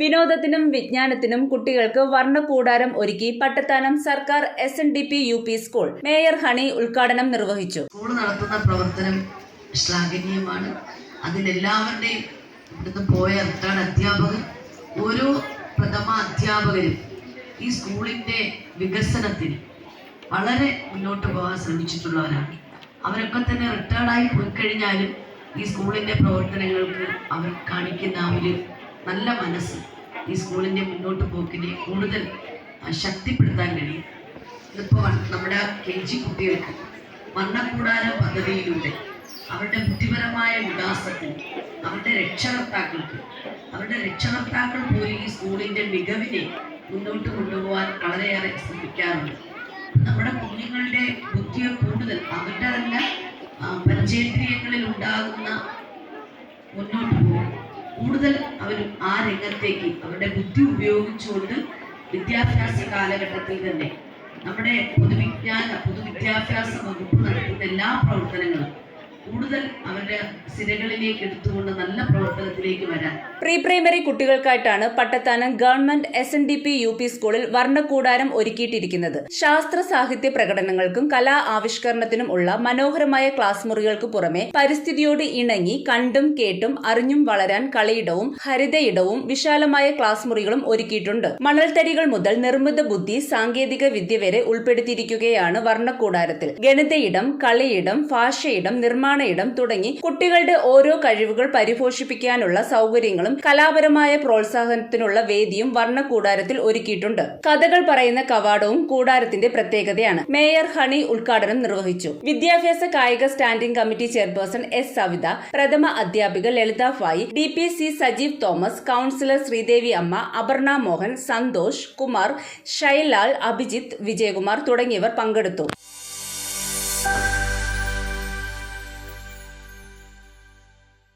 വിനോദത്തിനും വിജ്ഞാനത്തിനും കുട്ടികൾക്ക് വർണകൂടാരം ഒരുക്കി പട്ടത്താനം സർക്കാർ S N D P U P school mayor Honey ഉദ്ഘാടനം നിർവഹിച്ചു. സ്കൂൾ നടത്തുന്ന പ്രവർത്തനം ശ്ലാഘനീയമാണ് അതിലെല്ലാവരുടെയും പോയ റിട്ടേൺ അധ്യാപകർ ഓരോ പ്രഥമ അധ്യാപകരും ഈ സ്കൂളിന്റെ വികസനത്തിന് വളരെ മുന്നോട്ട് പോകാൻ ശ്രമിച്ചിട്ടുള്ളവരാണ്. അവരൊക്കെ തന്നെ റിട്ടയർഡായി പോയി കഴിഞ്ഞാലും ഈ സ്കൂളിന്റെ പ്രവർത്തനങ്ങൾക്ക് അവർ കാണിക്കുന്ന ഒരു നല്ല മനസ്സ് ഈ സ്കൂളിന്റെ മുന്നോട്ട് പോക്കിനെ കൂടുതൽ ശക്തിപ്പെടുത്താൻ കഴിയും. ഇതിപ്പോൾ നമ്മുടെ കെ ജി കുട്ടികൾക്ക് വർണക്കൂടാരം പദ്ധതിയിലൂടെ അവരുടെ ബുദ്ധിപരമായ വികാസത്തിന് അവരുടെ രക്ഷകർത്താക്കൾക്ക് അവരുടെ രക്ഷകർത്താക്കൾ പോലും ഈ സ്കൂളിന്റെ മികവിനെ മുന്നോട്ട് കൊണ്ടുപോകാൻ വളരെയേറെ ശ്രമിക്കാറുണ്ട്. നമ്മുടെ കുഞ്ഞുങ്ങളുടെ ബുദ്ധിയെ കൂടുതൽ അവരുടെ തന്നെ പഞ്ചേന്ദ്രിയങ്ങളിൽ ഉണ്ടാകുന്ന മുന്നോട്ട് പോകും. കൂടുതൽ അവർ ആ രംഗത്തേക്ക് അവരുടെ ബുദ്ധി ഉപയോഗിച്ചുകൊണ്ട് വിദ്യാഭ്യാസ കാലഘട്ടത്തിൽ തന്നെ നമ്മുടെ പൊതുവിജ്ഞാന പൊതുവിദ്യാഭ്യാസ വകുപ്പ് നടത്തുന്ന എല്ലാ പ്രവർത്തനങ്ങളും കൂടുതൽ അവരുടെ സിരകളിലേക്ക് എടുത്തുകൊണ്ട് നല്ല പ്രവർത്തനത്തിലേക്ക് വരാൻ. Pre primary കുട്ടികൾക്കായിട്ടാണ് Pattathanam government S N D P U P സ്കൂളിൽ വർണക്കൂടാരം ഒരുക്കിയിട്ടിരിക്കുന്നത്. ശാസ്ത്ര സാഹിത്യ പ്രകടനങ്ങൾക്കും കലാ ആവിഷ്കരണത്തിനും ഉള്ള മനോഹരമായ ക്ലാസ് മുറികൾക്ക് പുറമെ പരിസ്ഥിതിയോട് ഇണങ്ങി കണ്ടും കേട്ടും അറിഞ്ഞും വളരാൻ കളിയിടവും ഹരിതയിടവും വിശാലമായ ക്ലാസ് മുറികളും ഒരുക്കിയിട്ടുണ്ട്. മണൽത്തരികൾ മുതൽ നിർമ്മിത ബുദ്ധി സാങ്കേതിക വിദ്യ വരെ ഉൾപ്പെടുത്തിയിരിക്കുകയാണ് വർണക്കൂടാരത്തിൽ. ഗണിതയിടം കളിയിടം ഭാഷയിടം നിർമ്മാണയിടം തുടങ്ങി കുട്ടികളുടെ ഓരോ കഴിവുകൾ പരിപോഷിപ്പിക്കാനുള്ള സൗകര്യങ്ങളും കലാപരമായ പ്രോത്സാഹനത്തിനുള്ള വേദിയും വർണക്കൂടാരത്തിൽ ഒരുക്കിയിട്ടുണ്ട്. കഥകൾ പറയുന്ന കവാടവും കൂടാരത്തിന്റെ പ്രത്യേകതയാണ്. മേയർ ഹണി ഉദ്ഘാടനം നിർവഹിച്ചു. വിദ്യാഭ്യാസ കായിക standing committee chairperson S Savitha പ്രഥമ അധ്യാപിക Lalitha ഫായി D P C Sajeev Thomas councillor Sreedevi Amma Aparna Mohan Santhosh Kumar Shailal Abhijith Vijayakumar തുടങ്ങിയവർ പങ്കെടുത്തു.